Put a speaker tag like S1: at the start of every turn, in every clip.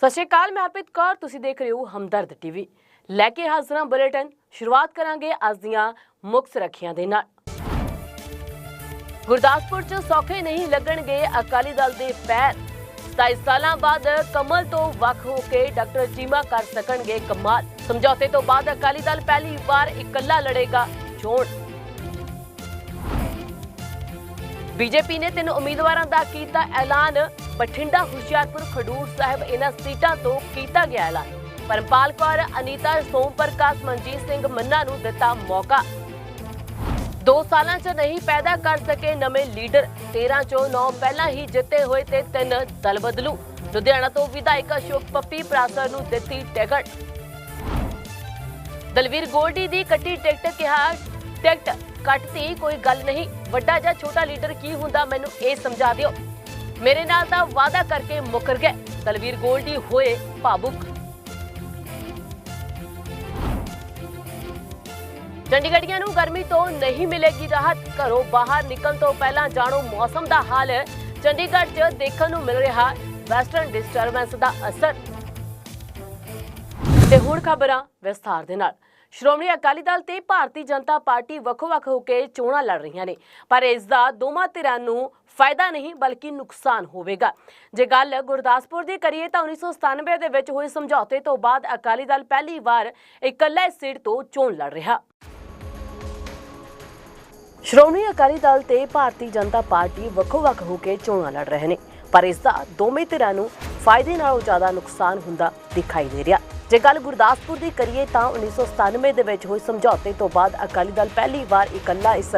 S1: ਸਤਿ ਸ਼੍ਰੀ ਅਕਾਲ, ਮੈਂ ਹਰਪ੍ਰੀਤ ਕੌਰ, ਤੁਸੀਂ ਦੇਖ ਰਹੇ ਹੋ ਹਮਦਰਦ ਟੀਵੀ। ਲੈ ਕੇ ਹਾਜ਼ਰਾਂ ਬੁਲੇਟਿਨ, ਸ਼ੁਰੂਆਤ ਕਰਾਂਗੇ ਅੱਜ ਦੀਆਂ ਮੁੱਖ ਸੁਰੱਖੀਆਂ ਦੇ ਨਾਲ। ਗੁਰਦਾਸਪੁਰ 'ਚ ਸੌਖੇ ਨਹੀਂ ਲੱਗਣਗੇ ਅਕਾਲੀ ਦਲ ਦੇ ਪੈਰ। 27 ਸਾਲਾਂ ਬਾਅਦ ਕਮਲ ਤੋਂ ਵੱਖ ਹੋ ਕੇ ਡਾਕਟਰ ਚੀਮਾ ਕਰ ਸਕਣਗੇ ਕਮਾਲ। ਸਮਝੌਤੇ ਤੋਂ ਬਾਅਦ ਅਕਾਲੀ ਦਲ ਪਹਿਲੀ ਵਾਰ ਇਕੱਲਾ ਲੜੇਗਾ, ਚੋਣ। ਬੀਜੇਪੀ ਨੇ ਤਿੰਨ ਉਮੀਦਵਾਰਾਂ ਦਾ ਕੀਤਾ ਐਲਾਨ। ਬਠਿੰਡਾ, ਹੁਸ਼ਿਆਰਪੁਰ, ਖਡੂਰ ਸਾਹਿਬ ਇਹਨਾਂ ਸੀਟਾਂ ਤੋਂ ਕੀਤਾ ਗਿਆ ਐਲਾਨ। ਪਰਮਪਾਲ ਕੌਰ, ਅਨੀਤਾ ਸੋਮ ਪ੍ਰਕਾਸ਼ ਮਨਜੀਤ ਸਿੰਘ ਮੰਨਾ ਨੂੰ ਦਿੱਤਾ ਮੌਕਾ। ਦੋ ਸਾਲਾਂ 'ਚ ਨਹੀਂ ਪੈਦਾ ਕਰ ਸਕੇ ਨਵੇਂ ਲੀਡਰ। 13 ਚੋਂ 9 ਪਹਿਲਾਂ ਹੀ ਜਿੱਤੇ ਹੋਏ ਤੇ ਤਿੰਨ ਦਲ ਬਦਲੂ। ਲੁਧਿਆਣਾ ਤੋਂ ਵਿਧਾਇਕ ਅਸ਼ੋਕ ਪੱਪੀ ਪ੍ਰਾਸਰ ਨੂੰ ਦਿੱਤੀ ਟਿਕਟ। ਦਲਵੀਰ ਗੋਲਡੀ ਦੀ ਕੱਟੀ ਟਿਕਟ ਕਿਹਾ ਟਿਕਟ ਕੱਟਤੀ ਕੋਈ ਗੱਲ ਨਹੀਂ। ਵੱਡਾ ਜਾਂ ਛੋਟਾ ਲੀਡਰ ਕੀ ਹੁੰਦਾ ਮੈਨੂੰ ਇਹ ਸਮਝਾ ਦਿਓ। ਮੇਰੇ ਨਾਲ ਤਾਂ ਵਾਅਦਾ ਕਰਕੇ ਮੁੱਕਰ ਗਏ। ਦਲਵੀਰ ਗੋਲਡੀ ਹੋਏ ਭਾਵੁਕ। ਚੰਡੀਗੜ੍ਹੀਆਂ ਨੂੰ ਗਰਮੀ ਤੋਂ ਨਹੀਂ ਮਿਲੇਗੀ ਰਾਹਤ। ਘਰੋਂ ਬਾਹਰ ਨਿਕਲਣ ਤੋਂ ਪਹਿਲਾਂ ਜਾਣੋ ਮੌਸਮ ਦਾ ਹਾਲ। ਚੰਡੀਗੜ੍ਹ 'ਚ ਦੇਖਣ ਨੂੰ ਮਿਲ ਰਿਹਾ ਵੈਸਟਰਨ ਡਿਸਟਰਬੈਂਸ ਦਾ ਅਸਰ। ਤੇ ਹੁਣ ਖਬਰਾਂ ਵਿਸਥਾਰ ਦੇ ਨਾਲ। ਸ਼੍ਰੋਮਣੀ ਅਕਾਲੀ ਦਲ ਤੇ ਭਾਰਤੀ ਜਨਤਾ ਪਾਰਟੀ ਵੱਖੋ-ਵੱਖ ਹੋ ਕੇ ਚੋਣਾਂ ਲੜ ਰਹੀਆਂ ਨੇ। ਪਰ ਇਸ ਦਾ ਦੋਵਾਂ ਧਿਰਾਂ ਨੂੰ ਫਾਇਦਾ ਨਹੀਂ, ਬਲਕਿ ਨੁਕਸਾਨ ਹੋਵੇਗਾ। ਜੇ ਗੱਲ ਗੁਰਦਾਸਪੁਰ ਦੀ ਕਰੀਏ ਤਾਂ 1997 ਦੇ ਵਿੱਚ ਹੋਏ ਸਮਝੌਤੇ ਤੋਂ ਬਾਅਦ ਅਕਾਲੀ ਦਲ ਪਹਿਲੀ ਵਾਰ ਇਕੱਲੇ ਸੀਟ ਤੋਂ ਚੋਣ ਲੜ ਰਿਹਾ। ਸ਼੍ਰੋਮਣੀ ਅਕਾਲੀ ਦਲ ਤੇ ਭਾਰਤੀ ਜਨਤਾ ਪਾਰਟੀ ਵੱਖੋ-ਵੱਖ ਹੋ ਕੇ ਚੋਣਾਂ ਲੜ ਰਹੇ ਨੇ। ਪਰ ਇਸ ਦਾ ਦੋਵੇਂ ਧਿਰਾਂ ਨੂੰ ਫਾਇਦੇ ਨਾਲੋਂ ਜ਼ਿਆਦਾ ਨੁਕਸਾਨ ਹੁੰਦਾ ਦਿਖਾਈ ਦੇ ਰਿਹਾ। ਜੇ ਗੱਲ ਗੁਰਦਾਸਪੁਰ ਦੀ ਕਰੀਏ ਤਾਂ 1997 ਦੇ ਵਿੱਚ ਹੋਏ ਸਮਝੌਤੇ ਤੋਂ ਬਾਅਦ ਅਕਾਲੀ ਦਲ ਪਹਿਲੀ ਵਾਰ ਇਕੱਲਾ ਇਸ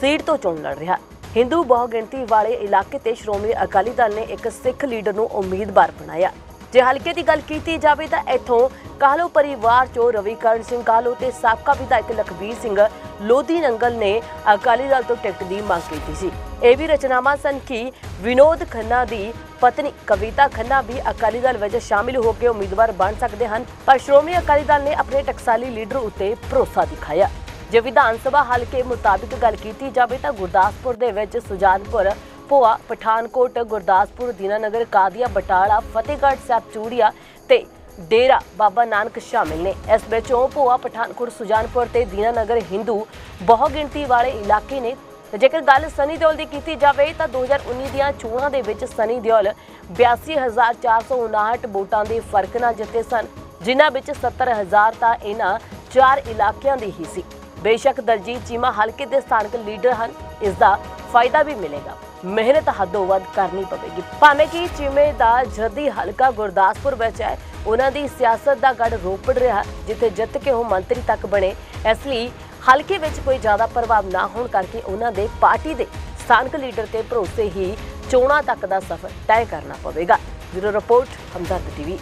S1: ਸੀਟ ਤੋਂ ਚੋਣ ਲੜ ਰਿਹਾ। ਹਿੰਦੂ ਬਹੁਗਿਣਤੀ ਵਾਲੇ ਇਲਾਕੇ ਤੇ ਸ਼੍ਰੋਮਣੀ ਅਕਾਲੀ ਦਲ ਨੇ ਇੱਕ ਸਿੱਖ ਲੀਡਰ ਨੂੰ ਉਮੀਦਵਾਰ ਬਣਾਇਆ। ਜੇ ਹਲਕੇ ਦੀ ਗੱਲ ਕੀਤੀ ਜਾਵੇ ਤਾਂ ਇੱਥੋਂ ਕਾਹਲੋ ਪਰਿਵਾਰ ਚੋਂ ਰਵੀਕਰਨ ਸਿੰਘ ਕਾਹਲੋ ਤੇ ਸਾਬਕਾ ਵਿਧਾਇਕ ਲਖਬੀਰ ਸਿੰਘ ਲੋਧੀ ਨੰਗਲ ਨੇ ਅਕਾਲੀ ਦਲ ਤੋਂ ਟਿਕਟ ਦੀ ਮੰਗ ਕੀਤੀ ਸੀ। ਇਹ ਵੀ ਰਚਨਾਵਾਂ ਸਨ ਕਿ ਵਿਨੋਦ ਖੰਨਾ ਦੀ ਪਤਨੀ ਕਵਿਤਾ ਖੰਨਾ ਵੀ ਅਕਾਲੀ ਦਲ ਵਿੱਚ ਸ਼ਾਮਿਲ ਹੋ ਕੇ ਉਮੀਦਵਾਰ ਬਣ ਸਕਦੇ ਹਨ, ਪਰ ਸ਼੍ਰੋਮਣੀ ਅਕਾਲੀ ਦਲ ਨੇ ਆਪਣੇ ਟਕਸਾਲੀ ਲੀਡਰ ਉੱਤੇ ਭਰੋਸਾ ਦਿਖਾਇਆ। ਜੇ ਵਿਧਾਨ ਸਭਾ ਹਲਕੇ ਮੁਤਾਬਿਕ ਗੱਲ ਕੀਤੀ ਜਾਵੇ ਤਾਂ ਗੁਰਦਾਸਪੁਰ ਦੇ ਵਿੱਚ ਸੁਜਾਨਪੁਰ ਭੋਆ, ਪਠਾਨਕੋਟ, ਗੁਰਦਾਸਪੁਰ, ਦੀਨਾਨਗਰ, ਕਾਦੀਆ, ਬਟਾਲਾ, ਫਤਿਹਗੜ੍ਹ ਸਾਹਿਬ, ਚੂੜੀਆ ਤੇ ਡੇਰਾ ਬਾਬਾ ਨਾਨਕ ਸ਼ਾਮਿਲ ਨੇ। ਇਸ ਵਿੱਚੋਂ ਭੋਆ, ਪਠਾਨਕੋਟ, ਸੁਜਾਨਪੁਰ ਤੇ ਦੀਨਾਨਗਰ ਹਿੰਦੂ ਬਹੁ ਗਿਣਤੀ ਵਾਲੇ ਇਲਾਕੇ ਨੇ। ਜੇਕਰ ਗੱਲ ਸਨੀ ਦਿਓਲ ਦੀ ਕੀਤੀ ਜਾਵੇ ਤਾਂ 2019 ਦੀਆਂ ਚੋਣਾਂ ਦੇ ਵਿੱਚ ਸਨੀ ਦਿਓਲ 82459 ਵੋਟਾਂ ਦੇ ਫ਼ਰਕ ਨਾਲ ਜਿੱਤੇ ਸਨ, ਜਿਨ੍ਹਾਂ ਵਿੱਚ 70000 ਤਾਂ ਇਹਨਾਂ ਚਾਰ ਇਲਾਕਿਆਂ ਦੀ ਹੀ ਸੀ। ਬੇਸ਼ੱਕ ਦਲਜੀਤ ਚੀਮਾ ਹਲਕੇ ਦੇ ਸਥਾਨਕ ਲੀਡਰ ਹਨ, ਇਸ ਦਾ ਫਾਇਦਾ ਵੀ ਮਿਲੇਗਾ। ਮਿਹਨਤ ਹੱਦੋਂ ਵੱਧ ਕਰਨੀ ਪਵੇਗੀ। ਭਾਵੇਂ ਕਿ ਚੀਮੇ ਦਾ ਜਦੀ ਹਲਕਾ ਗੁਰਦਾਸਪੁਰ ਵਿੱਚ ਹੈ, ਉਹਨਾਂ ਦੀ ਸਿਆਸਤ ਦਾ ਗੜ ਰੋਪੜ ਰਿਹਾ, ਜਿੱਥੇ ਜਿੱਤ ਕੇ ਉਹ ਮੰਤਰੀ ਤੱਕ ਬਣੇ। ਇਸ ਲਈ ਹਲਕੇ ਵਿੱਚ ਕੋਈ ਜ਼ਿਆਦਾ ਪ੍ਰਭਾਵ ਨਾ ਹੋਣ ਕਰਕੇ ਉਹਨਾਂ ਦੇ ਪਾਰਟੀ ਦੇ ਸਥਾਨਕ ਲੀਡਰ ਤੇ ਭਰੋਸੇ ਹੀ ਚੋਣਾਂ ਤੱਕ ਦਾ ਸਫ਼ਰ ਤੈਅ ਕਰਨਾ ਪਵੇਗਾ। Bureau report, Hamdard TV.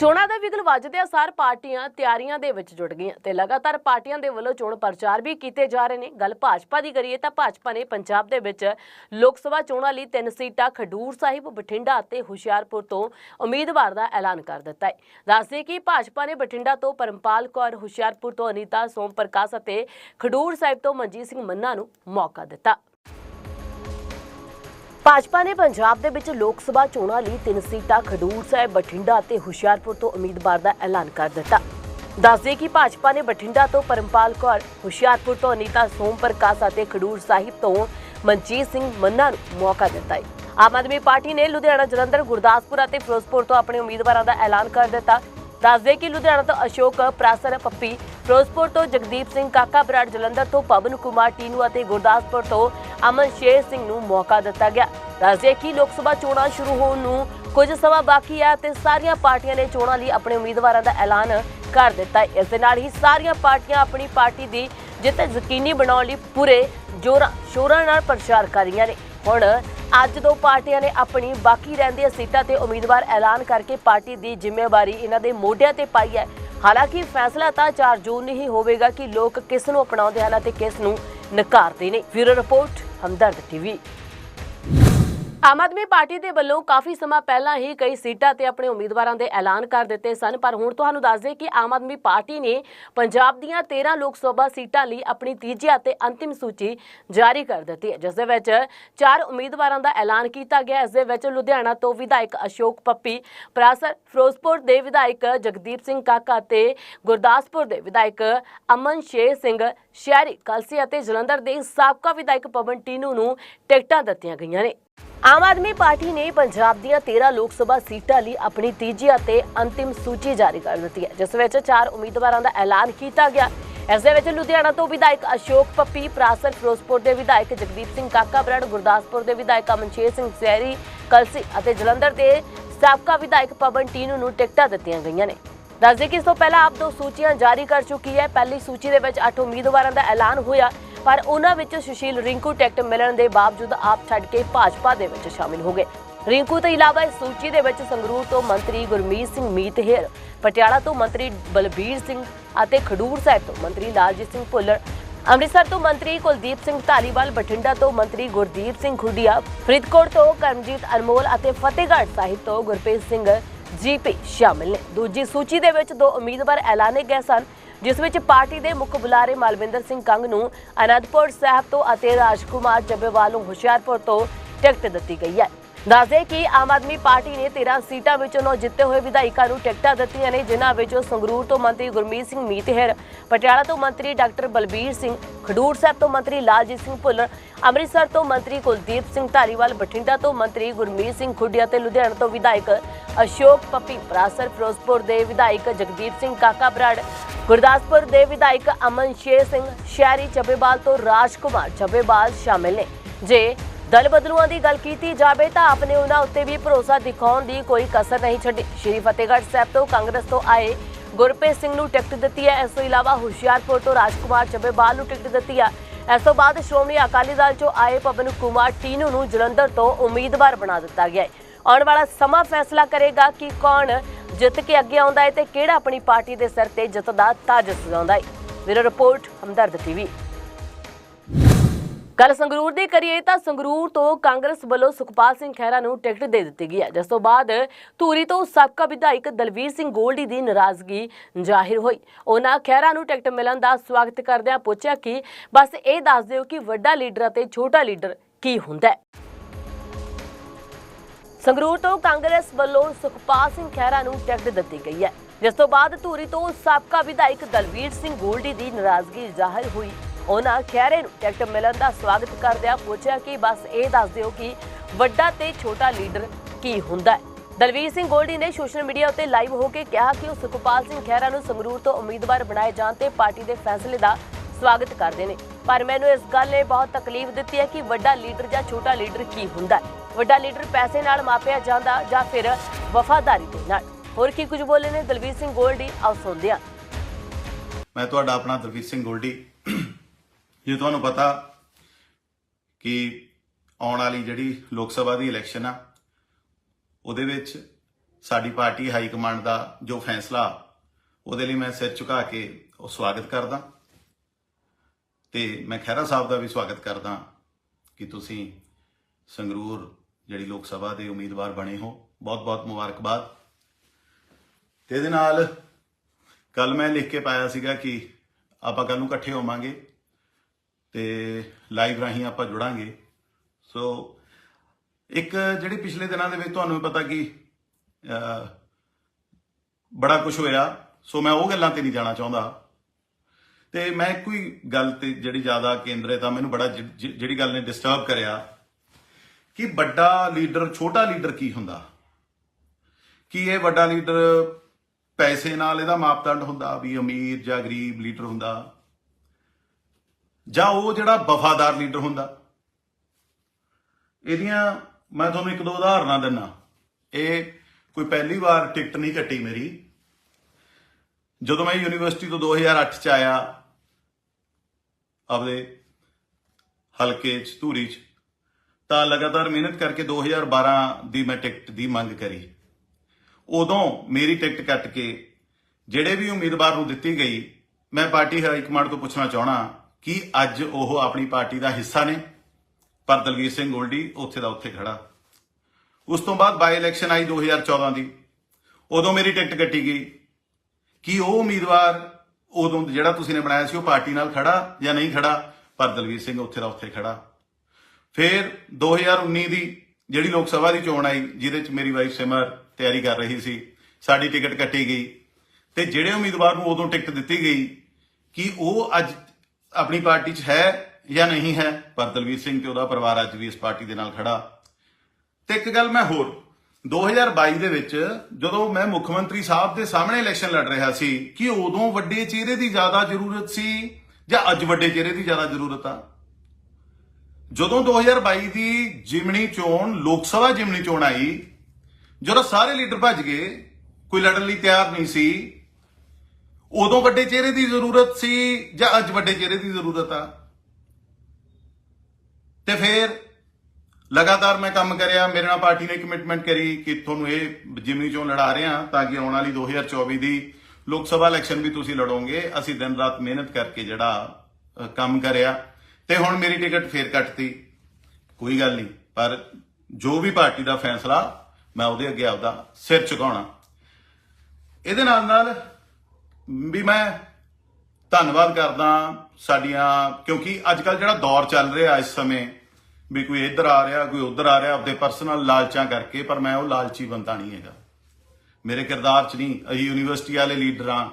S1: ਚੋਣਾਂ ਦਾ ਵਿਗਲ ਵੱਜਦਿਆਂ ਸਾਰ ਪਾਰਟੀਆਂ ਤਿਆਰੀਆਂ ਦੇ ਵਿੱਚ ਜੁਟ ਗਈਆਂ ਤੇ ਲਗਾਤਾਰ ਪਾਰਟੀਆਂ ਦੇ ਵੱਲੋਂ ਚੋਣ ਪ੍ਰਚਾਰ ਵੀ ਕੀਤੇ ਜਾ ਰਹੇ ਨੇ। ਗੱਲ ਭਾਜਪਾ ਦੀ ਕਰੀਏ ਤਾਂ ਭਾਜਪਾ ਨੇ ਪੰਜਾਬ ਦੇ ਵਿੱਚ ਲੋਕ ਸਭਾ ਚੋਣਾਂ ਲਈ ਤਿੰਨ ਸੀਟਾਂ, ਖਡੂਰ ਸਾਹਿਬ, ਬਠਿੰਡਾ ਅਤੇ ਹੁਸ਼ਿਆਰਪੁਰ ਤੋਂ ਉਮੀਦਵਾਰ ਦਾ ਐਲਾਨ ਕਰ ਦਿੱਤਾ ਹੈ। ਦੱਸਦੇ ਕਿ ਭਾਜਪਾ ਨੇ ਬਠਿੰਡਾ ਤੋਂ ਪਰਮਪਾਲ ਕੌਰ, ਹੁਸ਼ਿਆਰਪੁਰ ਤੋਂ ਅਨੀਤਾ ਸੋਮ ਪ੍ਰਕਾਸ਼ ਅਤੇ ਖਡੂਰ ਸਾਹਿਬ ਤੋਂ ਮਨਜੀਤ ਸਿੰਘ ਮੰਨਾ ਨੂੰ ਮੌਕਾ ਦਿੱਤਾ। ਭਾਜਪਾ ਨੇ ਪੰਜਾਬ ਦੇ ਵਿੱਚ ਲੋਕ ਸਭਾ ਚੋਣਾਂ ਲਈ ਤਿੰਨ ਸੀਟਾਂ, ਖਡੂਰ ਸਾਹਿਬ, ਬਠਿੰਡਾ ਅਤੇ ਹੁਸ਼ਿਆਰਪੁਰ ਤੋਂ ਉਮੀਦਵਾਰ ਦਾ ਐਲਾਨ ਕਰ ਦਿੱਤਾ। ਦੱਸਦੇ ਕਿ ਭਾਜਪਾ ਨੇ ਬਠਿੰਡਾ ਤੋਂ ਪਰਮਪਾਲ ਕੌਰ, ਹੁਸ਼ਿਆਰਪੁਰ ਤੋਂ ਅਨੀਤਾ ਸੋਮ ਪ੍ਰਕਾਸ਼ ਅਤੇ ਖਡੂਰ ਸਾਹਿਬ ਤੋਂ ਮਨਜੀਤ ਸਿੰਘ ਮੰਨਾ ਨੂੰ ਮੌਕਾ ਦਿੱਤਾ ਹੈ। ਆਮ ਆਦਮੀ ਪਾਰਟੀ ਨੇ ਲੁਧਿਆਣਾ, ਜਲੰਧਰ, ਗੁਰਦਾਸਪੁਰ ਅਤੇ ਫਿਰੋਜ਼ਪੁਰ ਤੋਂ ਆਪਣੇ ਉਮੀਦਵਾਰਾਂ ਦਾ ਐਲਾਨ ਕਰ ਦਿੱਤਾ। ਦੱਸਦੇ ਕਿ ਲੁਧਿਆਣਾ ਤੋਂ ਅਸ਼ੋਕ ਪ੍ਰਾਸਰ ਪੱਪੀ, ਫਿਰੋਜ਼ਪੁਰ ਤੋਂ ਜਗਦੀਪ ਸਿੰਘ, ਕਾਕਾ ਬਰਾੜ ਜਲੰਧਰ ਤੋਂ ਪਵਨ ਕੁਮਾਰ ਟੀਨੂ ਅਤੇ ਗੁਰਦਾਸਪੁਰ ਤੋਂ ਅਮਨ ਸ਼ੇਰ ਸਿੰਘ ਨੂੰ ਮੌਕਾ ਦਿੱਤਾ ਗਿਆ। ਦੱਸਦੇ ਕਿ ਲੋਕ ਸਭਾ ਚੋਣਾਂ ਸ਼ੁਰੂ ਹੋਣ ਨੂੰ ਕੁਝ ਸਮਾਂ ਬਾਕੀ ਹੈ ਤੇ ਸਾਰੀਆਂ ਪਾਰਟੀਆਂ ਨੇ ਚੋਣਾਂ ਲਈ ਆਪਣੇ ਉਮੀਦਵਾਰਾਂ ਦਾ ਐਲਾਨ ਕਰ ਦਿੱਤਾ। ਹੈ ਇਸ ਦੇ ਨਾਲ ਹੀ ਸਾਰੀਆਂ ਪਾਰਟੀਆਂ ਆਪਣੀ ਪਾਰਟੀ ਦੀ ਜਿੱਤ ਯਕੀਨੀ ਬਣਾਉਣ ਲਈ ਪੂਰੇ ਜੋਰਾਂ ਸ਼ੋਰਾਂ ਨਾਲ ਪ੍ਰਚਾਰ ਕਰ ਰਹੀਆਂ ਨੇ। ਹੁਣ ਅੱਜ ਦੋ ਪਾਰਟੀਆਂ ਨੇ ਆਪਣੀ ਬਾਕੀ ਰਹਿੰਦੀਆਂ ਸੀਟਾਂ ਤੇ ਉਮੀਦਵਾਰ ਐਲਾਨ ਕਰਕੇ ਪਾਰਟੀ ਦੀ ਜ਼ਿੰਮੇਵਾਰੀ ਇਹਨਾਂ ਦੇ ਮੋਢਿਆਂ ਤੇ ਪਾਈ ਹੈ। ਹਾਲਾਂਕਿ ਫੈਸਲਾ ਤਾਂ 4 ਜੂਨ ਨੂੰ ਹੀ ਹੋਵੇਗਾ ਕਿ ਲੋਕ ਕਿਸ ਨੂੰ ਅਪਣਾਉਂਦੇ ਹਨ ਅਤੇ ਕਿਸ ਨੂੰ ਨਕਾਰਦੇ ਨੇ। Bureau report, Hamdard TV. Aam Aadmi party ਦੇ ਵੱਲੋਂ ਕਾਫੀ ਸਮਾਂ ਪਹਿਲਾਂ ਹੀ ਕਈ ਸੀਟਾਂ ਤੇ ਆਪਣੇ ਉਮੀਦਵਾਰਾਂ ਦੇ ਐਲਾਨ ਕਰ ਦਿੱਤੇ ਸਨ, ਪਰ ਹੁਣ ਤੁਹਾਨੂੰ ਦੱਸ ਦੇ ਕਿ ਆਮ ਆਦਮੀ ਪਾਰਟੀ ਨੇ ਪੰਜਾਬ ਦੀਆਂ 13 ਲੋਕ ਸਭਾ ਸੀਟਾਂ ਲਈ ਆਪਣੀ ਤੀਜੀ ਅਤੇ ਅੰਤਿਮ ਸੂਚੀ ਜਾਰੀ ਕਰ ਦਿੱਤੀ ਹੈ, ਜਿਸ ਦੇ ਵਿੱਚ ਚਾਰ ਉਮੀਦਵਾਰਾਂ ਦਾ ਐਲਾਨ ਕੀਤਾ ਗਿਆ। ਇਸ ਦੇ ਵਿੱਚ ਲੁਧਿਆਣਾ ਤੋਂ ਵਿਧਾਇਕ ਅਸ਼ੋਕ ਪੱਪੀ, ਪਰਾਸਰ ਫਿਰੋਜ਼ਪੁਰ ਦੇ ਵਿਧਾਇਕ ਜਗਦੀਪ ਸਿੰਘ ਕਾਕਾ ਤੇ ਗੁਰਦਾਸਪੁਰ ਦੇ ਵਿਧਾਇਕ ਅਮਨ ਸ਼ੇਰ ਸਿੰਘ, ਸ਼ਹਿਰੀ ਕਲਸੀ ਅਤੇ ਜਲੰਧਰ ਦੇ ਸਾਬਕਾ ਵਿਧਾਇਕ ਪਵਨ ਟੀਨੂ ਨੂੰ ਟਿਕਟਾਂ ਦਿੱਤੀਆਂ ਗਈਆਂ ਨੇ। ਆਮ ਆਦਮੀ ਪਾਰਟੀ ਨੇ ਪੰਜਾਬ ਦੀਆਂ 13 ਲੋਕ ਸਭਾ ਸੀਟਾਂ ਲਈ ਆਪਣੀ ਤੀਜੀ ਅਤੇ ਅੰਤਿਮ ਸੂਚੀ ਜਾਰੀ ਕਰ ਦਿੱਤੀ ਹੈ, ਜਿਸ ਵਿੱਚ ਚਾਰ ਉਮੀਦਵਾਰਾਂ ਦਾ ਐਲਾਨ ਕੀਤਾ ਗਿਆ। ਇਸ ਦੇ ਵਿੱਚ ਲੁਧਿਆਣਾ ਤੋਂ ਵਿਧਾਇਕ ਅਸ਼ੋਕ ਪੱਪੀ, ਪ੍ਰਾਸਰ ਫਿਰੋਜ਼ਪੁਰ ਦੇ ਵਿਧਾਇਕ ਜਗਦੀਪ ਸਿੰਘ ਕਾਕਾ ਬਰੜ, ਗੁਰਦਾਸਪੁਰ ਦੇ ਵਿਧਾਇਕ ਅਮਨਸ਼ੇਰ ਸਿੰਘ ਸੈਰੀ, ਕਲਸੀ ਅਤੇ ਜਲੰਧਰ ਦੇ ਸਾਬਕਾ ਵਿਧਾਇਕ ਪਵਨ ਟੀਨੂ ਨੂੰ ਟਿਕਟਾਂ ਦਿੱਤੀਆਂ ਗਈਆਂ ਨੇ। ਦੱਸਦੇ ਕਿ ਇਸ ਤੋਂ ਪਹਿਲਾਂ ਆਪ ਦੋ ਸੂਚੀਆਂ ਜਾਰੀ ਕਰ ਚੁੱਕੀ ਹੈ। ਪਹਿਲੀ ਸੂਚੀ ਦੇ ਵਿੱਚ 8 ਉਮੀਦਵਾਰਾਂ ਦਾ ਐਲਾਨ ਹੋਇਆ। ਪਰ ਉਹਨਾਂ ਵਿੱਚ ਸੁਸ਼ੀਲ, ਰਿੰਕੂ ਟਿਕਟ ਮਿਲਣ ਦੇ ਬਾਵਜੂਦ ਆਪ ਛੱਡ ਕੇ ਭਾਜਪਾ ਦੇ ਵਿੱਚ ਸ਼ਾਮਿਲ ਹੋ ਗਏ। ਰਿੰਕੂ ਤੋਂ ਇਲਾਵਾ ਇਸ ਸੂਚੀ ਦੇ ਵਿੱਚ ਸੰਗਰੂਰ ਤੋਂ ਮੰਤਰੀ ਗੁਰਮੀਤ ਸਿੰਘ ਮੀਤਹਿਰ ਪਟਿਆਲਾ ਤੋਂ ਮੰਤਰੀ ਬਲਬੀਰ ਸਿੰਘ ਅਤੇ ਖਡੂਰ ਸਾਹਿਬ ਤੋਂ ਮੰਤਰੀ ਲਾਲਜੀਤ ਸਿੰਘ ਭੁੱਲਰ, ਅੰਮ੍ਰਿਤਸਰ ਤੋਂ ਮੰਤਰੀ ਕੁਲਦੀਪ ਸਿੰਘ ਧਾਲੀਵਾਲ, ਬਠਿੰਡਾ ਤੋਂ ਮੰਤਰੀ ਗੁਰਦੀਪ ਸਿੰਘ ਖੁੱਡੀਆ, ਫਰੀਦਕੋਟ ਤੋਂ ਕਰਮਜੀਤ ਅਨਮੋਲ ਅਤੇ ਫਤਿਹਗੜ੍ਹ ਸਾਹਿਬ ਤੋਂ ਗੁਰਪ੍ਰੀਤ ਸਿੰਘ ਜੀਪੀ ਸ਼ਾਮਿਲ ਨੇ। ਦੂਜੀ ਸੂਚੀ ਦੇ ਵਿੱਚ ਦੋ ਉਮੀਦਵਾਰ ਐਲਾਨੇ ਗਏ ਸਨ। ਜਿਸ ਵਿੱਚ ਪਾਰਟੀ ਦੇ ਮੁੱਖ ਬੁਲਾਰੇ ਮਾਲਵਿੰਦਰ ਸਿੰਘ ਕੰਗ ਨੂੰ ਅਨੰਦਪੁਰ ਸਾਹਿਬ ਤੋਂ ਅਤੇ ਰਾਜਕੁਮਾਰ ਜੱਬੇਵਾਲ ਨੂੰ ਹੁਸ਼ਿਆਰਪੁਰ ਤੋਂ ਟਿਕਟ ਦਿੱਤੀ ਗਈ ਹੈ। ਦੱਸਦੇ ਕਿ ਆਮ ਆਦਮੀ ਪਾਰਟੀ ਨੇ 13 ਸੀਟਾਂ ਵਿੱਚੋਂ ਨੌ ਜਿੱਤੇ ਹੋਏ ਵਿਧਾਇਕਾਂ ਨੂੰ ਟਿਕਟਾਂ ਦਿੱਤੀਆਂ ਨੇ, ਜਿਨ੍ਹਾਂ ਵਿੱਚੋਂ ਸੰਗਰੂਰ ਤੋਂ ਮੰਤਰੀ ਗੁਰਮੀਤ ਸਿੰਘ ਮੀਤਹਿਰ, ਪਟਿਆਲਾ ਤੋਂ ਮੰਤਰੀ ਡਾਕਟਰ ਬਲਬੀਰ ਸਿੰਘ, ਖਡੂਰ ਸਾਹਿਬ ਤੋਂ ਮੰਤਰੀ ਲਾਲਜੀਤ ਸਿੰਘ ਭੁੱਲਰ, ਅੰਮ੍ਰਿਤਸਰ ਤੋਂ ਮੰਤਰੀ ਕੁਲਦੀਪ ਸਿੰਘ ਧਾਰੀਵਾਲ ਬਠਿੰਡਾ ਤੋਂ ਮੰਤਰੀ ਗੁਰਮੀਤ ਸਿੰਘ ਖੁੱਡੀਆ ਤੇ ਲੁਧਿਆਣਾ ਤੋਂ ਵਿਧਾਇਕ ਅਸ਼ੋਕ ਪੱਪੀ ਪ੍ਰਾਸਰ, ਫਿਰੋਜ਼ਪੁਰ ਦੇ ਵਿਧਾਇਕ ਜਗਦੀਪ ਸਿੰਘ ਕਾਕਾ ਬਰਾੜ, ਗੁਰਦਾਸਪੁਰ ਦੇ ਵਿਧਾਇਕ ਅਮਨ ਸ਼ੇਰ ਸਿੰਘ, ਸ਼ਹਿਰੀ ਚੱਬੇਵਾਲ ਤੋਂ ਰਾਜਕੁਮਾਰ ਚੱਬੇਵਾਲ ਸ਼ਾਮਿਲ ਨੇ। ਜੇ ਦਲ ਬਦਲੂਆਂ ਦੀ ਗੱਲ ਕੀਤੀ ਜਾਵੇ ਤਾਂ ਆਪਨੇ ਉਹਨਾਂ ਉੱਤੇ ਵੀ ਭਰੋਸਾ ਦਿਖਾਉਣ ਦੀ ਕੋਈ ਕਸਰ ਨਹੀਂ ਛੱਡੀ। ਸ਼੍ਰੀ ਫਤਿਹਗੜ੍ਹ ਸਾਹਿਬ ਤੋਂ ਕਾਂਗਰਸ ਤੋਂ ਆਏ ਗੁਰਪ੍ਰੀਤ ਸਿੰਘ ਨੂੰ ਟਿਕਟ ਦਿੱਤੀ ਹੈ। ਇਸ ਤੋਂ ਇਲਾਵਾ ਹੁਸ਼ਿਆਰਪੁਰ ਤੋਂ ਰਾਜਕੁਮਾਰ ਚੱਬੇਵਾਲ ਨੂੰ ਟਿਕਟ ਦਿੱਤੀ ਹੈ। ਇਸ ਤੋਂ ਬਾਅਦ ਸ਼੍ਰੋਮਣੀ ਅਕਾਲੀ ਦਲ ਚੋਂ ਆਏ ਪਵਨ ਕੁਮਾਰ ਟੀਨੂ ਨੂੰ ਜਲੰਧਰ ਤੋਂ ਉਮੀਦਵਾਰ ਬਣਾ ਦਿੱਤਾ ਗਿਆ ਹੈ। ਆਉਣ ਵਾਲਾ ਸਮਾਂ ਫੈਸਲਾ ਕਰੇਗਾ ਕਿ ਕੌਣ ਜਿੱਤ ਕੇ ਅੱਗੇ ਆਉਂਦਾ ਹੈ ਤੇ ਕਿਹੜਾ ਆਪਣੀ ਪਾਰਟੀ ਦੇ ਸਿਰ ਤੇ ਜਿੱਤ ਦਾ ਤਾਜ ਸਜਾਉਂਦਾ ਹੈ। ਮੇਰਾ ਰਿਪੋਰਟ, ਹਮਦਰਦ ਟੀਵੀ। ਕੱਲ ਸੰਗਰੂਰ ਦੀ ਕਰੀਏ ਤਾਂ ਸੰਗਰੂਰ ਤੋਂ ਕਾਂਗਰਸ ਵੱਲੋਂ ਸੁਖਪਾਲ ਸਿੰਘ ਖਹਿਰਾ ਨੂੰ ਟਿਕਟ ਦੇ ਦਿੱਤੀ ਗਈ ਹੈ, ਜਿਸ ਤੋਂ ਬਾਅਦ ਧੂਰੀ ਤੋਂ ਸਾਬਕਾ ਵਿਧਾਇਕ ਦਲਵੀਰ ਸਿੰਘ ਗੋਲਡੀ ਦੀ ਨਾਰਾਜ਼ਗੀ ਜ਼ਾਹਿਰ ਹੋਈ। ਉਹਨਾਂ ਖਹਿਰਾ ਨੂੰ ਟਿਕਟ ਮਿਲਣ ਦਾ ਸਵਾਗਤ ਕਰਦਿਆਂ ਪੁੱਛਿਆ ਕਿ ਬਸ ਇਹ ਦੱਸ ਦਿਓ ਕਿ ਵੱਡਾ ਲੀਡਰ ਅਤੇ ਛੋਟਾ ਲੀਡਰ ਕੀ ਹੁੰਦਾ ਹੈ। ਸੰਗਰੂਰ ਤੋਂ ਕਾਂਗਰਸ ਵੱਲੋਂ ਸੁਖਪਾਲ ਸਿੰਘ ਖਹਿਰਾ ਨੂੰ ਟਿਕਟ ਦਿੱਤੀ ਗਈ ਹੈ, ਜਿਸ ਤੋਂ ਬਾਅਦ ਧੂਰੀ ਤੋਂ ਸਾਬਕਾ ਵਿਧਾਇਕ ਦਲਵੀਰ ਸਿੰਘ ਗੋਲਡੀ ਦੀ ਨਾਰਾਜ਼ਗੀ ਜ਼ਾਹਿਰ ਹੋਈ। ਉਹਨਾਂ ਖਹਿਰੇ ਨੂੰ, ਟਿਕਟ ਮਿਲਣ ਦਾ ਸਵਾਗਤ ਕਰਦਿਆਂ ਪੁੱਛਿਆ ਕਿ ਬਸ ਇਹ ਦੱਸ ਦਿਓ ਕਿ ਵੱਡਾ ਤੇ ਛੋਟਾ ਲੀਡਰ ਕੀ ਹੁੰਦਾ ਹੈ। ਦਲਵੀਰ ਸਿੰਘ ਗੋਲਡੀ ਨੇ ਸੋਸ਼ਲ ਮੀਡੀਆ ਉੱਤੇ ਲਾਈਵ ਹੋ ਕੇ ਕਿਹਾ ਕਿ ਉਹ ਸੁਖਪਾਲ ਸਿੰਘ ਖਹਿਰਾ ਨੂੰ ਸੰਗਰੂਰ ਤੋਂ ਉਮੀਦਵਾਰ ਬਣਾਏ ਜਾਣ ਤੇ ਪਾਰਟੀ ਦੇ ਫੈਸਲੇ ਦਾ ਸਵਾਗਤ ਕਰਦੇ ਨੇ। ਪਰ ਮੈਨੂੰ ਇਸ ਗੱਲ ਨੇ ਬਹੁਤ ਤਕਲੀਫ ਦਿੱਤੀ ਹੈ ਕਿ ਵੱਡਾ ਲੀਡਰ ਜਾਂ ਛੋਟਾ ਲੀਡਰ ਕੀ ਹੁੰਦਾ ਹੈ। ਵੱਡਾ ਲੀਡਰ ਪੈਸੇ ਨਾਲ ਮਾਪਿਆ ਜਾਂਦਾ ਜਾਂ ਫਿਰ ਵਫਾਦਾਰੀ ਦੇ ਨਾਲ। ਹੋਰ ਕੀ ਕੁਝ ਬੋਲੇ ਨੇ ਦਲਵੀਰ ਸਿੰਘ ਗੋਲਡੀ? ਆਓ ਸੁਣਦੇ ਹਾਂ।
S2: ਮੈਂ ਤੁਹਾਡਾ ਆਪਣਾ ਦਲਵੀਰ ਸਿੰਘ ਗੋਲਡੀ। ਜੇ ਤੁਹਾਨੂੰ ਪਤਾ ਕਿ ਆਉਣ ਵਾਲੀ ਜਿਹੜੀ ਲੋਕ ਸਭਾ ਦੀ ਇਲੈਕਸ਼ਨ ਆ, ਉਹਦੇ ਵਿੱਚ ਸਾਡੀ ਪਾਰਟੀ ਹਾਈ ਕਮਾਂਡ ਦਾ ਜੋ ਫੈਸਲਾ, ਉਹਦੇ ਲਈ ਮੈਂ ਸਿਰ ਝੁਕਾ ਕੇ ਉਹ ਸਵਾਗਤ ਕਰਦਾ। ਤੇ ਮੈਂ ਖਹਿਰਾ ਸਾਹਿਬ ਦਾ ਵੀ ਸਵਾਗਤ ਕਰਦਾ ਕਿ ਤੁਸੀਂ ਸੰਗਰੂਰ ਜਿਹੜੀ ਲੋਕ ਸਭਾ ਦੇ ਉਮੀਦਵਾਰ ਬਣੇ ਹੋ। ਬਹੁਤ-ਬਹੁਤ ਮੁਬਾਰਕਬਾਦ। ਤੇ ਇਹਦੇ ਨਾਲ ਕੱਲ ਮੈਂ ਲਿਖ ਕੇ ਪਾਇਆ ਸੀਗਾ ਕਿ ਆਪਾਂ ਕੱਲ ਨੂੰ ਇਕੱਠੇ ਹੋਵਾਂਗੇ। ਤੇ ਲਾਈਵ ਰਾਹੀਂ ਆਪਾਂ ਜੁੜਾਂਗੇ। ਸੋ ਇੱਕ ਜਿਹੜੀ ਪਿਛਲੇ ਦਿਨਾਂ ਦੇ ਵਿੱਚ ਤੁਹਾਨੂੰ ਵੀ ਪਤਾ ਕਿ ਬੜਾ ਕੁਝ ਹੋਇਆ। ਸੋ ਮੈਂ ਉਹ ਗੱਲਾਂ ਤੇ ਨਹੀਂ ਜਾਣਾ ਚਾਹੁੰਦਾ। ਤੇ ਮੈਂ ਕੋਈ ਗੱਲ ਤੇ ਜਿਹੜੀ ਜ਼ਿਆਦਾ ਕੇਂਦਰਿਤ ਆ, ਮੈਨੂੰ ਬੜਾ ਜਿਹੜੀ ਗੱਲ ਨੇ ਡਿਸਟਰਬ ਕਰਿਆ ਕਿ ਵੱਡਾ ਲੀਡਰ ਛੋਟਾ ਲੀਡਰ ਕੀ ਹੁੰਦਾ? ਕੀ ਇਹ ਵੱਡਾ ਲੀਡਰ ਪੈਸੇ ਨਾਲ ਇਹਦਾ ਮਾਪਦੰਡ ਹੁੰਦਾ? ਵੀ ਅਮੀਰ ਜਾਂ ਗਰੀਬ ਲੀਡਰ ਹੁੰਦਾ? ਜਾਂ ਉਹ ਜਿਹੜਾ ਵਫਾਦਾਰ ਲੀਡਰ ਹੁੰਦਾ। ਇਹਦੀਆਂ ਮੈਂ ਤੁਹਾਨੂੰ ਇੱਕ ਦੋ ਉਦਾਹਰਨਾਂ ਦਿੰਨਾ ਇਹ ਕੋਈ ਪਹਿਲੀ ਵਾਰ ਟਿਕਟ ਨਹੀਂ ਕੱਟੀ ਮੇਰੀ। ਜਦੋਂ ਮੈਂ ਯੂਨੀਵਰਸਿਟੀ ਤੋਂ 2008 ਚ ਆਇਆ, ਆਪਦੇ ਹਲਕੇ ਚ, ਧੂਰੀ ਚ, ਤਾਂ ਲਗਾਤਾਰ ਮਿਹਨਤ ਕਰਕੇ 2012 ਦੀ ਮੈਂ ਟਿਕਟ ਦੀ ਮੰਗ ਕਰੀ। ਉਦੋਂ ਮੇਰੀ ਟਿਕਟ ਕੱਟ ਕੇ ਜਿਹੜੇ ਵੀ ਉਮੀਦਵਾਰ ਨੂੰ ਦਿੱਤੀ ਗਈ, ਮੈਂ ਪਾਰਟੀ ਹਾਈ ਕਮਾਂਡ ਤੋਂ ਪੁੱਛਣਾ ਚਾਹਣਾ ਕਿ ਅੱਜ ਉਹ ਆਪਣੀ ਪਾਰਟੀ ਦਾ ਹਿੱਸਾ ਨੇ? ਪਰ ਦਲਵੀਰ ਸਿੰਘ ਗੋਲਡੀ ਉੱਥੇ ਦਾ ਉੱਥੇ ਖੜਾ। ਉਸ ਤੋਂ ਬਾਅਦ ਬਾਈ ਇਲੈਕਸ਼ਨ ਆਈ 2014 ਦੀ। ਉਦੋਂ ਮੇਰੀ ਟਿਕਟ ਕੱਟੀ ਗਈ। ਕਿ ਉਹ ਉਮੀਦਵਾਰ ਉਦੋਂ ਜਿਹੜਾ ਤੁਸੀਂ ਨੇ ਬਣਾਇਆ ਸੀ, ਉਹ ਪਾਰਟੀ ਨਾਲ ਖੜਾ ਜਾਂ ਨਹੀਂ ਖੜਾ? ਪਰ ਦਲਵੀਰ ਸਿੰਘ ਉੱਥੇ ਦਾ ਉੱਥੇ ਖੜਾ। ਫਿਰ 2019 ਦੀ ਜਿਹੜੀ ਲੋਕ ਸਭਾ ਦੀ ਚੋਣ ਆਈ, ਜਿਹਦੇ ਚ ਮੇਰੀ ਵਾਈਫ ਸਿਮਰ ਤਿਆਰੀ ਕਰ ਰਹੀ ਸੀ, ਸਾਡੀ ਟਿਕਟ ਕੱਟੀ ਗਈ। ਤੇ ਜਿਹੜੇ ਉਮੀਦਵਾਰ ਨੂੰ ਉਦੋਂ ਟਿਕਟ ਦਿੱਤੀ ਗਈ, ਕਿ ਉਹ ਅੱਜ ਆਪਣੀ ਪਾਰਟੀ 'ਚ ਹੈ ਜਾਂ ਨਹੀਂ ਹੈ, ਪਰ ਦਲਵੀਰ ਸਿੰਘ ਤੇ ਉਹਦਾ ਪਰਿਵਾਰ ਅੱਜ ਵੀ ਇਸ ਪਾਰਟੀ ਦੇ ਨਾਲ ਖੜਾ। ਤੇ ਇੱਕ ਗੱਲ ਮੈਂ ਹੋਰ 2022 ਦੇ ਵਿੱਚ ਜਦੋਂ ਮੈਂ ਮੁੱਖ ਮੰਤਰੀ ਸਾਹਿਬ ਦੇ ਸਾਹਮਣੇ ਇਲੈਕਸ਼ਨ ਲੜ ਰਿਹਾ ਸੀ, ਕਿ ਉਦੋਂ ਵੱਡੇ ਚਿਹਰੇ ਦੀ ਜ਼ਿਆਦਾ ਜ਼ਰੂਰਤ ਸੀ ਜਾਂ ਅੱਜ ਵੱਡੇ ਚਿਹਰੇ ਦੀ ਜ਼ਿਆਦਾ ਜ਼ਰੂਰਤ ਆ? ਜਦੋਂ 2022 ਦੀ ਜਿਮਣੀ ਚੋਣ, ਲੋਕ ਸਭਾ ਜਿਮਣੀ ਚੋਣ ਆਈ, ਜਦੋਂ ਸਾਰੇ ਲੀਡਰ ਭੱਜ ਗਏ, ਕੋਈ ਲੜਨ ਲਈ ਤਿਆਰ ਨਹੀਂ ਸੀ ਉਦੋਂ ਵੱਡੇ ਚਿਹਰੇ ਦੀ ਜ਼ਰੂਰਤ ਸੀ ਜਾਂ ਅੱਜ ਵੱਡੇ ਚਿਹਰੇ ਦੀ ਜ਼ਰੂਰਤ ਆ? ਤੇ ਫਿਰ ਲਗਾਤਾਰ ਮੈਂ ਕੰਮ ਕਰਿਆ, ਮੇਰੇ ਨਾਲ ਪਾਰਟੀ ਨੇ ਕਮਿਟਮੈਂਟ ਕਰੀ ਕਿ ਤੁਹਾਨੂੰ ਇਹ ਜਿਮਨੀ ਚੋਣ ਲੜਾ ਰਹੇ ਹਾਂ ਤਾਂ ਕਿ ਆਉਣ ਵਾਲੀ 2024 ਦੀ ਲੋਕ ਸਭਾ ਇਲੈਕਸ਼ਨ ਵੀ ਤੁਸੀਂ ਲੜੋਗੇ। ਅਸੀਂ ਦਿਨ ਰਾਤ ਮਿਹਨਤ ਕਰਕੇ ਜਿਹੜਾ ਕੰਮ ਕਰਿਆ ਤੇ ਹੁਣ ਮੇਰੀ ਟਿਕਟ ਫੇਰ ਕੱਟਤੀ। ਕੋਈ ਗੱਲ ਨਹੀਂ, ਪਰ ਜੋ ਵੀ ਪਾਰਟੀ ਦਾ ਫੈਸਲਾ, ਮੈਂ ਉਹਦੇ ਅੱਗੇ ਆਪਦਾ ਸਿਰ ਝੁਕਾਉਣਾ। ਇਹਦੇ ਨਾਲ ਨਾਲ ਵੀ ਮੈਂ ਧੰਨਵਾਦ ਕਰਦਾ ਸਾਡੀਆਂ, ਕਿਉਂਕਿ ਅੱਜ ਕੱਲ ਜਿਹੜਾ ਦੌਰ ਚੱਲ ਰਿਹਾ ਇਸ ਸਮੇਂ, ਵੀ ਕੋਈ ਇੱਧਰ ਆ ਰਿਹਾ, ਕੋਈ ਉੱਧਰ ਆ ਰਿਹਾ, ਆਪਦੇ ਪਰਸਨਲ ਲਾਲਚਾਂ ਕਰਕੇ, ਪਰ ਮੈਂ ਉਹ ਲਾਲਚੀ ਬੰਦਾ ਨਹੀਂ ਹੈਗਾ। ਮੇਰੇ ਕਿਰਦਾਰ 'ਚ ਨਹੀਂ, ਅਸੀਂ ਯੂਨੀਵਰਸਿਟੀ ਵਾਲੇ ਲੀਡਰ ਹਾਂ।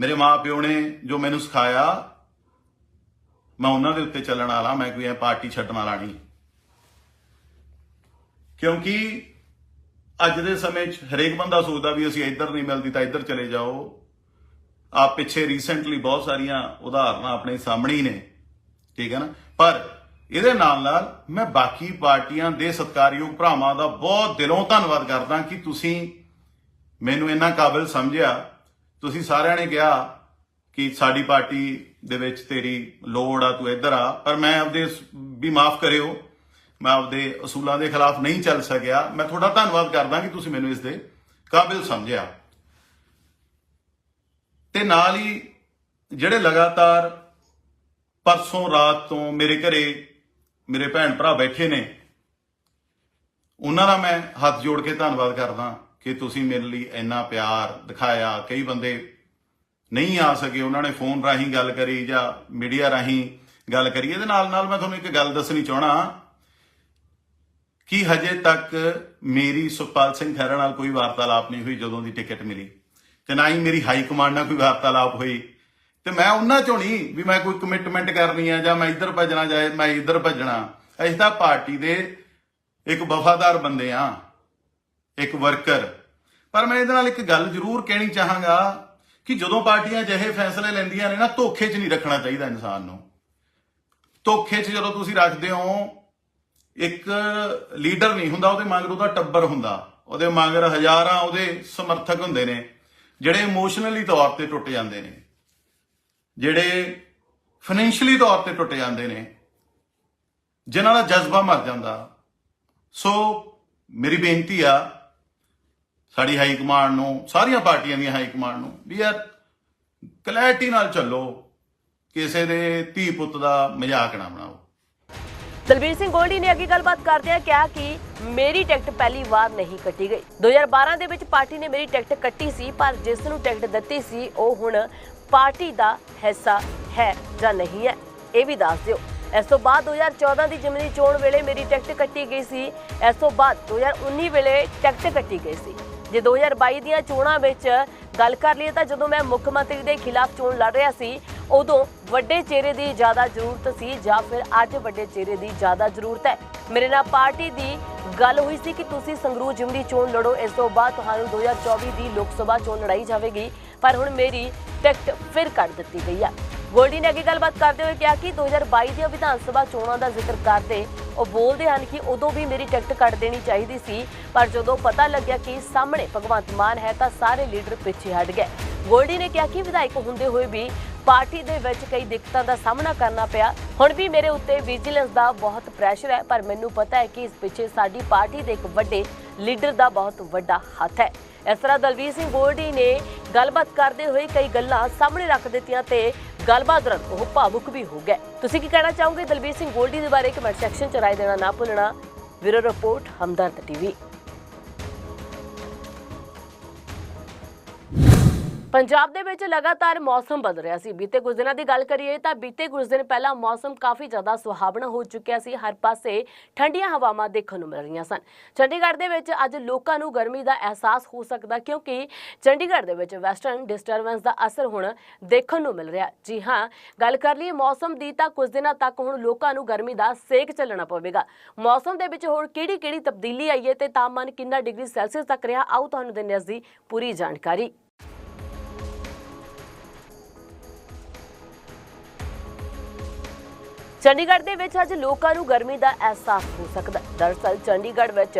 S2: ਮੇਰੇ ਮਾਪਿਓ ਨੇ ਜੋ ਮੈਨੂੰ ਸਿਖਾਇਆ, ਮੈਂ ਉਹਨਾਂ ਦੇ ਉੱਤੇ ਚੱਲਣ ਵਾਲਾ, ਮੈਂ ਕੋਈ ਐ ਪਾਰਟੀ ਛੱਡਣ ਵਾਲਾ ਨਹੀਂ। ਕਿਉਂਕਿ ਅੱਜ ਦੇ ਸਮੇਂ 'ਚ ਹਰੇਕ ਬੰਦਾ ਸੋਚਦਾ ਵੀ ਅਸੀਂ ਇੱਧਰ ਨਹੀਂ ਮਿਲਦੀ ਤਾਂ ਇੱਧਰ ਚਲੇ ਜਾਓ। ਆਪ ਪਿੱਛੇ ਰੀਸੈਂਟਲੀ ਬਹੁਤ ਸਾਰੀਆਂ ਉਦਾਹਰਨਾਂ ਆਪਣੇ ਸਾਹਮਣੇ ਹੀ ਨੇ, ਠੀਕ ਹੈ ਨਾ? ਪਰ ਇਹਦੇ ਨਾਲ ਨਾਲ ਮੈਂ ਬਾਕੀ ਪਾਰਟੀਆਂ ਦੇ ਸਤਿਕਾਰਯੋਗ ਭਰਾਵਾਂ ਦਾ ਬਹੁਤ ਦਿਲੋਂ ਧੰਨਵਾਦ ਕਰਦਾ ਕਿ ਤੁਸੀਂ ਮੈਨੂੰ ਇੰਨਾ ਕਾਬਿਲ ਸਮਝਿਆ। ਤੁਸੀਂ ਸਾਰਿਆਂ ਨੇ ਕਿਹਾ ਕਿ ਸਾਡੀ ਪਾਰਟੀ ਦੇ ਵਿੱਚ ਤੇਰੀ ਲੋੜ ਆ, ਤੂੰ ਇੱਧਰ ਆ, ਪਰ ਮੈਂ ਆਪਦੇ ਵੀ ਮਾਫ ਕਰਿਓ। ਮੈਂ ਆਪਦੇ ਅਸੂਲਾਂ ਦੇ ਖਿਲਾਫ ਨਹੀਂ ਚੱਲ ਸਕਿਆ। ਮੈਂ ਤੁਹਾਡਾ ਧੰਨਵਾਦ ਕਰਦਾ ਕਿ ਤੁਸੀਂ ਮੈਨੂੰ ਇਸ ਦੇ ਕਾਬਿਲ ਸਮਝਿਆ। ਤੇ ਨਾਲ ਹੀ ਜਿਹੜੇ ਲਗਾਤਾਰ ਪਰਸੋਂ ਰਾਤ ਤੋਂ ਮੇਰੇ ਘਰੇ ਮੇਰੇ ਭੈਣ ਭਰਾ ਬੈਠੇ ਨੇ, ਉਹਨਾਂ ਦਾ ਮੈਂ ਹੱਥ ਜੋੜ ਕੇ ਧੰਨਵਾਦ ਕਰਦਾ ਕਿ ਤੁਸੀਂ ਮੇਰੇ ਲਈ ਇੰਨਾ ਪਿਆਰ ਦਿਖਾਇਆ। ਕਈ ਬੰਦੇ ਨਹੀਂ ਆ ਸਕੇ, ਉਹਨਾਂ ਨੇ ਫੋਨ ਰਾਹੀਂ ਗੱਲ ਕਰੀ ਜਾਂ ਮੀਡੀਆ ਰਾਹੀਂ ਗੱਲ ਕਰੀ। ਇਹਦੇ ਨਾਲ ਨਾਲ ਮੈਂ ਤੁਹਾਨੂੰ ਇੱਕ ਗੱਲ ਦੱਸਣੀ ਚਾਹਣਾ ਕਿ ਹਜੇ ਤੱਕ ਮੇਰੀ ਸੁਖਪਾਲ ਸਿੰਘ ਖਹਿਰਾ ਨਾਲ ਕੋਈ ਵਾਰਤਾਲਾਪ ਨਹੀਂ ਹੋਈ, ਜਦੋਂ ਦੀ ਟਿਕਟ ਮਿਲੀ। ਤੇ ਨਾ ਹੀ ਮੇਰੀ ਹਾਈ ਕਮਾਂਡ ਨਾਲ ਕੋਈ ਵਾਰਤਾਲਾਪ ਹੋਈ। ਤੇ ਮੈਂ ਉਹਨਾਂ ਚੋਂ ਨਹੀਂ ਵੀ ਮੈਂ ਕੋਈ ਕਮਿਟਮੈਂਟ ਕਰਨੀ ਆ ਜਾਂ ਮੈਂ ਇੱਧਰ ਭੱਜਣਾ ਜਾਏ ਮੈਂ ਇੱਧਰ ਭੱਜਣਾ। ਅਸੀਂ ਤਾਂ ਪਾਰਟੀ ਦੇ ਇੱਕ ਵਫਾਦਾਰ ਬੰਦੇ ਆ, ਇੱਕ ਵਰਕਰ ਪਰ ਮੈਂ ਇਹਦੇ ਨਾਲ ਇੱਕ ਗੱਲ ਜ਼ਰੂਰ ਕਹਿਣੀ ਚਾਹਾਂਗਾ ਕਿ ਜਦੋਂ ਪਾਰਟੀਆਂ ਜਿਹੇ ਫੈਸਲੇ ਲੈਂਦੀਆਂ ਨੇ ਨਾ, ਧੋਖੇ 'ਚ ਨਹੀਂ ਰੱਖਣਾ ਚਾਹੀਦਾ ਇਨਸਾਨ ਨੂੰ। ਧੋਖੇ 'ਚ ਜਦੋਂ ਤੁਸੀਂ ਰੱਖਦੇ ਹੋ, ਇੱਕ ਲੀਡਰ ਨਹੀਂ ਹੁੰਦਾ, ਉਹਦੇ ਮਗਰ ਉਹਦਾ ਟੱਬਰ ਹੁੰਦਾ। ਉਹਦੇ ਮਗਰ ਹਜ਼ਾਰਾਂ ਉਹਦੇ ਸਮਰਥਕ ਹੁੰਦੇ ਨੇ। ਜਿਹੜੇ ਇਮੋਸ਼ਨਲੀ ਤੌਰ ਤੇ ਟੁੱਟ ਜਾਂਦੇ ਨੇ, ਜਿਹੜੇ ਫਾਈਨੈਂਸ਼ੀਅਲੀ ਤੌਰ ਤੇ ਟੁੱਟ ਜਾਂਦੇ ਨੇ, ਜਿਨ੍ਹਾਂ ਦਾ ਜਜ਼ਬਾ ਮਰ ਜਾਂਦਾ। ਸੋ ਮੇਰੀ ਬੇਨਤੀ ਆ, ਸਾਡੀ ਹਾਈ ਕਮਾਂਡ ਨੂੰ, ਸਾਰੀਆਂ ਪਾਰਟੀਆਂ ਦੀਆਂ ਹਾਈ ਕਮਾਂਡ ਨੂੰ, ਵੀ ਯਾਰ ਕਲੈਰਿਟੀ ਨਾਲ ਚੱਲੋ, ਕਿਸੇ ਦੇ ਧੀ ਪੁੱਤ ਦਾ ਮਜ਼ਾਕ ਨਾ ਬਣਾਓ।
S1: ਦਲਬੀਰ ਸਿੰਘ ਗੋਲਡੀ ਨੇ ਅੱਗੇ ਗੱਲਬਾਤ ਕਰਦਿਆਂ ਕਿਹਾ ਕਿ ਮੇਰੀ ਟਿਕਟ ਪਹਿਲੀ ਵਾਰ ਨਹੀਂ ਕੱਟੀ ਗਈ। 2012 ਦੇ ਵਿੱਚ ਪਾਰਟੀ ਨੇ ਮੇਰੀ ਟਿਕਟ ਕੱਟੀ ਸੀ, ਪਰ ਜਿਸ ਨੂੰ ਟਿਕਟ ਦਿੱਤੀ ਸੀ, ਉਹ ਹੁਣ ਪਾਰਟੀ ਦਾ ਹਿੱਸਾ ਹੈ ਜਾਂ ਨਹੀਂ ਹੈ, ਇਹ ਵੀ ਦੱਸ ਦਿਓ। ਇਸ ਤੋਂ ਬਾਅਦ 2014 ਦੀ ਜਿਮਨੀ ਚੋਣ ਵੇਲੇ ਮੇਰੀ ਟਿਕਟ ਕੱਟੀ ਗਈ ਸੀ। ਇਸ ਤੋਂ ਬਾਅਦ 2019 ਵੇਲੇ ਟਿਕਟ ਕੱਟੀ ਗਈ ਸੀ। ਜੇ 2022 ਦੀਆਂ ਚੋਣਾਂ ਵਿੱਚ ਗੱਲ ਕਰ ਲਈਏ ਤਾਂ ਜਦੋਂ ਮੈਂ ਮੁੱਖ ਮੰਤਰੀ ਦੇ ਖਿਲਾਫ ਚੋਣ ਲੜ ਰਿਹਾ ਸੀ ਉਦੋਂ ਵੱਡੇ ਚਿਹਰੇ ਦੀ ਜ਼ਿਆਦਾ ਜ਼ਰੂਰਤ ਸੀ ਜਾਂ ਫਿਰ ਅੱਜ ਵੱਡੇ ਚਿਹਰੇ ਦੀ ਜ਼ਿਆਦਾ ਜ਼ਰੂਰਤ ਹੈ? ਮੇਰੇ ਨਾਲ ਪਾਰਟੀ ਦੀ ਗੱਲ ਹੋਈ ਸੀ ਕਿ ਤੁਸੀਂ ਸੰਗਰੂਰ ਜਿਮਨੀ ਚੋਣ ਲੜੋ, ਇਸ ਤੋਂ ਬਾਅਦ ਤੁਹਾਨੂੰ 2024 ਦੀ ਲੋਕ ਸਭਾ ਚੋਣ ਲੜਾਈ ਜਾਵੇਗੀ, ਪਰ ਹੁਣ ਮੇਰੀ ਟਿਕਟ ਫਿਰ ਕੱਢ ਦਿੱਤੀ ਗਈ ਹੈ। ਗੋਲਡੀ ਨੇ ਅੱਗੇ ਗੱਲਬਾਤ ਕਰਦੇ ਹੋਏ ਕਿਹਾ ਕਿ 2022 ਦੀਆਂ ਵਿਧਾਨ ਸਭਾ ਚੋਣਾਂ ਦਾ ਜ਼ਿਕਰ ਕਰਦੇ ਉਹ ਬੋਲਦੇ ਹਨ ਕਿ ਉਦੋਂ ਵੀ ਮੇਰੀ ਟਿਕਟ ਕੱਢ ਦੇਣੀ ਚਾਹੀਦੀ ਸੀ, ਪਰ ਜਦੋਂ ਪਤਾ ਲੱਗਿਆ ਕਿ ਸਾਹਮਣੇ ਭਗਵੰਤ ਮਾਨ ਹੈ ਤਾਂ ਸਾਰੇ ਲੀਡਰ ਪਿੱਛੇ ਹਟ ਗਏ। ਗੋਲਡੀ ਨੇ ਕਿਹਾ ਕਿ ਵਿਧਾਇਕ ਹੁੰਦੇ ਹੋਏ ਵੀ ਪਾਰਟੀ ਦੇ ਵਿੱਚ ਕਈ ਦਿੱਕਤਾਂ ਦਾ ਸਾਹਮਣਾ ਕਰਨਾ ਪਿਆ। ਹੁਣ ਵੀ ਮੇਰੇ ਉੱਤੇ ਵਿਜੀਲੈਂਸ ਦਾ ਬਹੁਤ ਪ੍ਰੈਸ਼ਰ ਹੈ, ਪਰ ਮੈਨੂੰ ਪਤਾ ਹੈ ਕਿ ਇਸ ਪਿੱਛੇ ਸਾਡੀ ਪਾਰਟੀ ਦੇ ਇੱਕ ਵੱਡੇ ਲੀਡਰ ਦਾ ਬਹੁਤ ਵੱਡਾ ਹੱਥ ਹੈ। ਇਸ ਤਰ੍ਹਾਂ ਦਲਵੀਰ ਸਿੰਘ ਗੋਲਡੀ ਨੇ ਗੱਲਬਾਤ ਕਰਦੇ ਹੋਏ ਕਈ ਗੱਲਾਂ ਸਾਹਮਣੇ ਰੱਖ ਦਿੱਤੀਆਂ ਤੇ ਗੱਲਬਾਤ ਦੌਰਾਨ ਉਹ ਭਾਵੁਕ ਵੀ ਹੋ ਗਏ। ਤੁਸੀਂ ਕੀ ਕਹਿਣਾ ਚਾਹੋਗੇ? ਦਲਵੀਰ ਸਿੰਘ ਗੋਲਡੀ ਦੇ ਬਾਰੇ ਕਮੈਂਟ ਸੈਕਸ਼ਨ ਚ ਰਾਏ ਦੇਣਾ ਨਾ ਭੁੱਲਣਾ। Bureau report, Hamdard TV. Punjab ਦੇ ਵਿੱਚ ਲਗਾਤਾਰ ਮੌਸਮ ਬਦਲ ਰਿਹਾ ਸੀ। ਬੀਤੇ ਕੁਝ ਦਿਨਾਂ ਦੀ ਗੱਲ ਕਰੀਏ ਤਾਂ ਬੀਤੇ ਕੁਝ ਦਿਨ ਪਹਿਲਾਂ ਮੌਸਮ ਕਾਫੀ ਜ਼ਿਆਦਾ ਸੁਹਾਵਣਾ ਹੋ ਚੁੱਕਿਆ ਸੀ। ਹਰ ਪਾਸੇ ਠੰਡੀਆਂ ਹਵਾਵਾਂ ਦੇਖਣ ਨੂੰ ਮਿਲ ਰਹੀਆਂ ਸਨ। ਚੰਡੀਗੜ੍ਹ ਦੇ ਵਿੱਚ ਅੱਜ ਲੋਕਾਂ ਨੂੰ ਗਰਮੀ ਦਾ ਅਹਿਸਾਸ ਹੋ ਸਕਦਾ ਕਿਉਂਕਿ ਚੰਡੀਗੜ੍ਹ ਦੇ ਵਿੱਚ ਵੈਸਟਰਨ ਡਿਸਟਰਬੈਂਸ ਦਾ ਅਸਰ ਹੁਣ ਦੇਖਣ ਨੂੰ ਮਿਲ ਰਿਹਾ। ਜੀ ਹਾਂ, ਗੱਲ ਕਰ ਲਈਏ ਮੌਸਮ ਦੀ ਤਾਂ ਕੁਝ ਦਿਨਾਂ ਤੱਕ ਹੁਣ ਲੋਕਾਂ ਨੂੰ ਗਰਮੀ ਦਾ ਸੇਕ ਚੱਲਣਾ ਪਵੇਗਾ। ਮੌਸਮ ਦੇ ਵਿੱਚ ਹੋਰ ਕਿਹੜੀ ਕਿਹੜੀ ਤਬਦੀਲੀ ਆਈ ਹੈ ਤੇ ਤਾਪਮਾਨ ਕਿੰਨਾ ਡਿਗਰੀ ਸੈਲਸੀਅਸ ਤੱਕ ਰਿਹਾ, ਆਓ ਤੁਹਾਨੂੰ ਦਿੰਦੇ ਹਾਂ ਇਸ ਦੀ ਪੂਰੀ ਜਾਣਕਾਰੀ। ਚੰਡੀਗੜ੍ਹ ਦੇ ਵਿੱਚ ਅੱਜ ਲੋਕਾਂ ਨੂੰ ਗਰਮੀ ਦਾ ਅਹਿਸਾਸ ਹੋ ਸਕਦਾ ਹੈ। ਦਰਅਸਲ, ਚੰਡੀਗੜ੍ਹ ਵਿੱਚ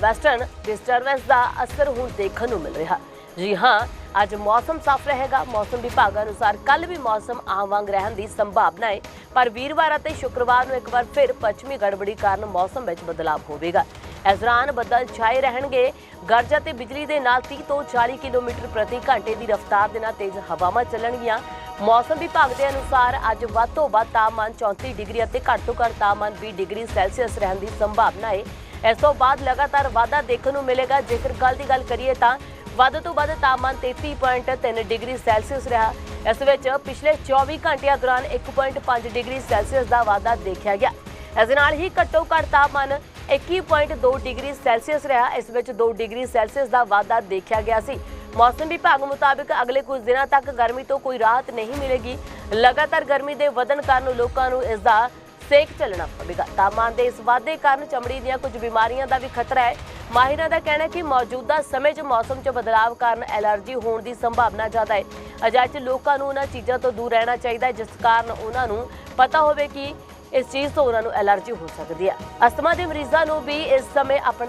S1: ਵੈਸਟਰਨ ਡਿਸਟਰਬੈਂਸ ਦਾ ਅਸਰ ਹੁਣ ਦੇਖਣ ਨੂੰ ਮਿਲ ਰਿਹਾ। ਜੀ ਹਾਂ, ਅੱਜ ਮੌਸਮ ਸਾਫ਼ ਰਹੇਗਾ। ਮੌਸਮ ਵਿਭਾਗ ਅਨੁਸਾਰ ਕੱਲ ਵੀ ਮੌਸਮ ਆਮ ਵਾਂਗ ਰਹਿਣ ਦੀ ਸੰਭਾਵਨਾ ਹੈ। ਪਰ ਵੀਰਵਾਰ ਅਤੇ ਸ਼ੁੱਕਰਵਾਰ ਨੂੰ ਇੱਕ ਵਾਰ ਫਿਰ ਪੱਛਮੀ ਗੜਬੜੀ ਕਾਰਨ ਮੌਸਮ ਵਿੱਚ ਬਦਲਾਅ ਹੋਵੇਗਾ। ਇਸ ਦੌਰਾਨ ਬੱਦਲ ਛਾਏ ਰਹਿਣਗੇ। ਗਰਜ ਅਤੇ ਬਿਜਲੀ ਦੇ ਨਾਲ 30 ਤੋਂ 40 ਕਿਲੋਮੀਟਰ ਪ੍ਰਤੀ ਘੰਟੇ ਦੀ ਰਫ਼ਤਾਰ ਦੇ ਨਾਲ ਤੇਜ਼ ਹਵਾਵਾਂ ਚੱਲਣਗੀਆਂ। ਮੌਸਮ ਵਿਭਾਗ ਦੇ ਅਨੁਸਾਰ ਅੱਜ ਵੱਧ ਤੋਂ ਵੱਧ ਤਾਪਮਾਨ 34 ਡਿਗਰੀ ਅਤੇ ਘੱਟ ਤੋਂ ਘੱਟ ਤਾਪਮਾਨ 20 ਡਿਗਰੀ ਸੈਲਸੀਅਸ ਰਹਿਣ ਦੀ ਸੰਭਾਵਨਾ ਹੈ। ਇਸ ਤੋਂ ਬਾਅਦ ਲਗਾਤਾਰ ਵਾਧਾ ਦੇਖਣ ਨੂੰ ਮਿਲੇਗਾ। ਜੇਕਰ ਕੱਲ ਦੀ ਗੱਲ ਕਰੀਏ ਤਾਂ ਵੱਧ ਤੋਂ ਵੱਧ ਤਾਪਮਾਨ 33.3 ਡਿਗਰੀ ਸੈਲਸੀਅਸ ਰਿਹਾ। ਇਸ ਵਿੱਚ ਪਿਛਲੇ 24 ਘੰਟਿਆਂ ਦੌਰਾਨ 1.5 ਡਿਗਰੀ ਸੈਲਸੀਅਸ ਦਾ ਵਾਧਾ ਦੇਖਿਆ ਗਿਆ। ਇਸ ਦੇ ਨਾਲ ਹੀ ਘੱਟੋ ਘੱਟ ਤਾਪਮਾਨ 21.2 ਡਿਗਰੀ ਸੈਲਸੀਅਸ ਰਿਹਾ। ਇਸ ਵਿੱਚ 2 ਡਿਗਰੀ ਸੈਲਸੀਅਸ ਦਾ ਵਾਧਾ ਦੇਖਿਆ ਗਿਆ ਸੀ। ਮੌਸਮ ਵਿਭਾਗ ਮੁਤਾਬਕ ਅਗਲੇ ਕੁਝ ਦਿਨਾਂ ਤੱਕ ਗਰਮੀ ਤੋਂ ਕੋਈ ਰਾਹਤ ਨਹੀਂ ਮਿਲੇਗੀ। ਲਗਾਤਾਰ ਗਰਮੀ ਦੇ ਵਧਣ ਕਾਰਨ ਲੋਕਾਂ ਨੂੰ ਇਸ ਦਾ ਸੇਕ ਚੱਲਣਾ ਪਵੇਗਾ। ਤਾਪਮਾਨ ਦੇ ਇਸ ਵਾਧੇ ਕਾਰਨ ਚਮੜੀ ਦੀਆਂ ਕੁਝ ਬਿਮਾਰੀਆਂ ਦਾ ਵੀ ਖਤਰਾ ਹੈ। ਮਾਹਿਰਾਂ ਦਾ ਕਹਿਣਾ ਹੈ ਕਿ ਮੌਜੂਦਾ ਸਮੇਂ 'ਚ ਮੌਸਮ 'ਚ ਬਦਲਾਅ ਕਾਰਨ ਐਲਰਜੀ ਹੋਣ ਦੀ ਸੰਭਾਵਨਾ ਜ਼ਿਆਦਾ ਹੈ। ਅਜਿਹੇ 'ਚ ਲੋਕਾਂ ਨੂੰ ਉਹਨਾਂ ਚੀਜ਼ਾਂ ਤੋਂ ਦੂਰ ਰਹਿਣਾ ਚਾਹੀਦਾ ਹੈ, ਜਿਸ ਕਾਰਨ ਉਹਨਾਂ ਨੂੰ ਪਤਾ ਹੋਵੇ ਕਿ ਇਸ ਚੀਜ਼ ਤੋਂ ਉਹਨਾਂ ਨੂੰ ਐਲਰਜੀ ਹੋ ਸਕਦੀ ਹੈ। ਅਸਥਮਾ ਦੇ ਮਰੀਜ਼ਾਂ ਨੂੰ ਵੀ ਇਸ ਸਮੇਂ ਆਪਣਾ